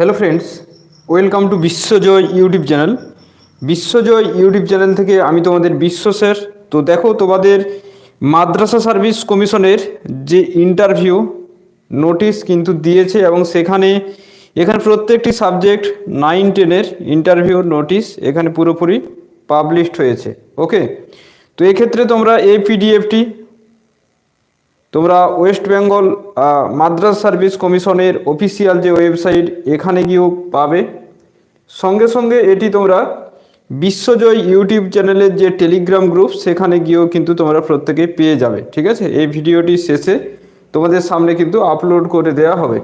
Hello friends welcome to Biswajoy YouTube channel Biswajoy YouTube channel থেকে আমি তোমাদের বিশ্ব স্যার তো দেখো তোমাদের মাদ্রাসা সার্ভিস কমিশনের যে ইন্টারভিউ নোটিশ কিন্তু দিয়েছে এবং সেখানে, এখানে প্রত্যেকটি সাবজেক্ট নাইন টেনের ইন্টারভিউ নোটিশ এখানে পুরোপুরি পাবলিশড হয়েছে ওকে তো এক্ষেত্রে তোমরা এই পিডিএফটি তোমরা ওয়েস্ট বেঙ্গল মাদ্রাস সার্ভিস কমিশনের অফিসিয়াল যে ওয়েবসাইট, এখানে গিয়েও পাবে। সঙ্গে সঙ্গে এটি তোমরা বিশ্বজয় ইউটিউব চ্যানেলের যে টেলিগ্রাম গ্রুপ, সেখানে গিয়েও কিন্তু তোমরা প্রত্যেকে পেয়ে যাবে, ঠিক আছে? এই ভিডিওটি শেষে তোমাদের সামনে কিন্তু আপলোড করে দেওয়া হবে।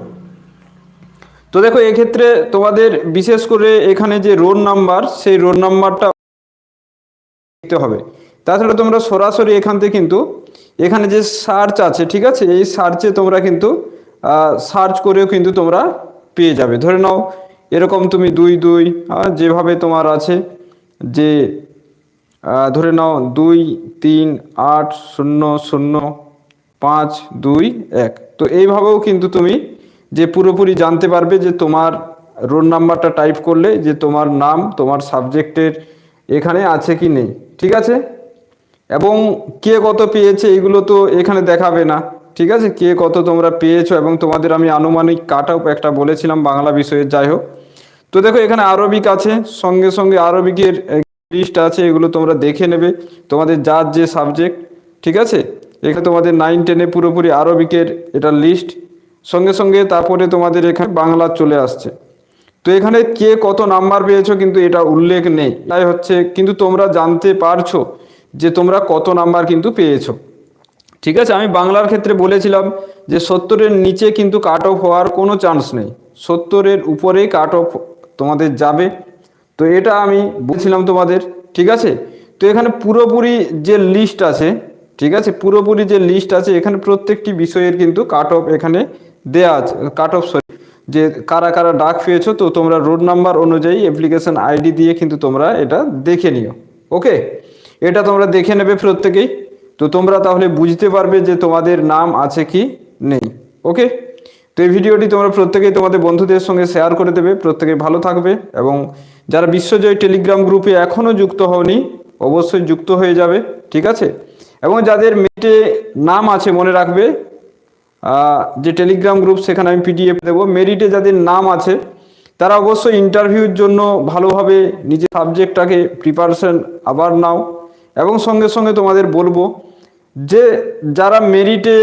তো দেখো, এক্ষেত্রে তোমাদের বিশেষ করে এখানে যে রোল নাম্বার, সেই রোল নাম্বারটা দেখতে হবে। তাছাড়া তোমরা সরাসরি এখান থেকে কিন্তু এখানে যে সার্চ আছে, ঠিক আছে? এই সার্চে তোমরা কিন্তু সার্চ করেও কিন্তু তোমরা পেয়ে যাবে। ধরে নাও, এরকম তুমি দুই দুই যেভাবে তোমার আছে, যে ধরে নাও, দুই, তিন, আট, শূন্য শূন্য, পাঁচ, দুই, এক। তো এইভাবেও কিন্তু তুমি যে পুরোপুরি জানতে পারবে যে তোমার রোল নাম্বারটা টাইপ করলে যে তোমার নাম, তোমার সাবজেক্টের এখানে আছে কি নেই। ঠিক আছে? এবং কে কত পেয়েছে এগুলো তো এখানে দেখাবে না, ঠিক আছে? কে কত তোমরা পেয়েছ এবং তোমাদের আমি আনুমানিক কাট আপ একটা বলেছিলাম বাংলা বিষয়ের যাই হোক। তো দেখো, এখানে আরবিক আছে, সঙ্গে সঙ্গে আরবিকের লিস্ট আছে, এগুলো তোমরা দেখে নেবে, তোমাদের যার যে সাবজেক্ট, ঠিক আছে? এখানে তোমাদের নাইন টেনে পুরোপুরি আরবিকের এটা লিস্ট, সঙ্গে সঙ্গে তারপরে তোমাদের এখানে বাংলা চলে আসছে। তো এখানে কে কত নাম্বার পেয়েছ কিন্তু এটা উল্লেখ নেই, তাই হচ্ছে, কিন্তু তোমরা জানতে পারছ যে তোমরা কত নাম্বার কিন্তু পেয়েছ। ঠিক আছে, আমি বাংলার ক্ষেত্রে বলেছিলাম যে সত্তরের নিচে কিন্তু কাট অফ হওয়ার কোনো চান্স নেই। সত্তরের উপরেই কাট অফ তোমাদের যাবে। তো এটা আমি বলছিলাম তোমাদের, ঠিক আছে? তো এখানে পুরোপুরি যে লিস্ট আছে, ঠিক আছে? পুরোপুরি যে লিস্ট আছে, এখানে প্রত্যেকটি বিষয়ের কিন্তু কাট অফ এখানে দেয়া আছে কাট অফ সরি যে কারা কারা ডাক পেয়েছ, তো তোমরা রোড নাম্বার অনুযায়ী অ্যাপ্লিকেশন আইডি দিয়ে কিন্তু তোমরা এটা দেখে নিও। ওকে এটা তোমরা দেখে নেবে প্রত্যেকেই। তো তোমরা তাহলে বুঝতে পারবে যে তোমাদের নাম আছে কি নেই। ওকে? তো এই ভিডিওটি তোমরা প্রত্যেকেই তোমাদের বন্ধুদের সঙ্গে শেয়ার করে দেবে। প্রত্যেকে ভালো থাকবে এবং যারা বিশ্বজয় টেলিগ্রাম গ্রুপে এখনও যুক্ত হওনি, অবশ্যই যুক্ত হয়ে যাবে, ঠিক আছে? এবং যাদের মেটে নাম আছে মনে রাখবে যে টেলিগ্রাম গ্রুপ সেখানে আমি পিডিএফ দেবো। মেরিটে যাদের নাম আছে, তারা অবশ্যই ইন্টারভিউর জন্য ভালোভাবে নিজের সাবজেক্টটাকে প্রিপারেশন আবার নাও। এবং সঙ্গে সঙ্গে তোমাদের বলব যে যারা মেরিটে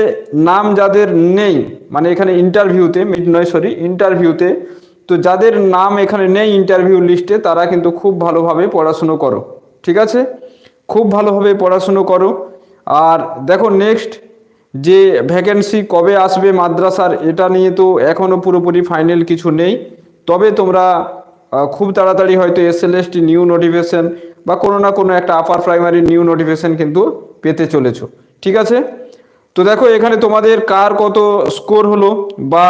নাম যাদের নেই মানে এখানে ইন্টারভিউতে মেরিট নয় সরি ইন্টারভিউতে তো যাদের নাম এখানে নেই ইন্টারভিউ লিস্টে তারা কিন্তু খুব ভালোভাবে পড়াশুনো করো, ঠিক আছে? খুব ভালোভাবে পড়াশুনো করো। আর দেখো নেক্সট যে ভ্যাকেন্সি কবে আসবে মাদ্রাসার, এটা নিয়ে তো এখনও পুরোপুরি ফাইনাল কিছু নেই। তবে তোমরা খুব তাড়াতাড়ি হয়তো এসএলএসটি নিউ নোটিফিকেশন বা কোনো না কোনো একটা আপার প্রাইমারি নিউ নোটিফিকেশন কিন্তু পেতে চলেছো। ঠিক আছে? তো দেখো, এখানে তোমাদের কার কত স্কোর হলো বা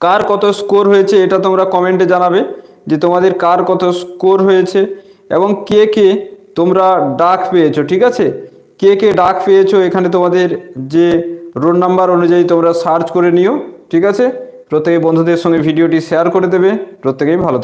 কার কত স্কোর হয়েছে এটা তোমরা কমেন্টে জানাবে যে তোমাদের কার কত স্কোর হয়েছে এবং কে কে তোমরা ডাক পেয়েছ, ঠিক আছে? কে কে ডাক পেয়েছ এখানে তোমাদের যে রোল নাম্বার অনুযায়ী তোমরা সার্চ করে নিও, ঠিক আছে? প্রত্যেকে বন্ধুদের সঙ্গে ভিডিওটি শেয়ার করে দেবে। প্রত্যেকেই ভালো থাকবে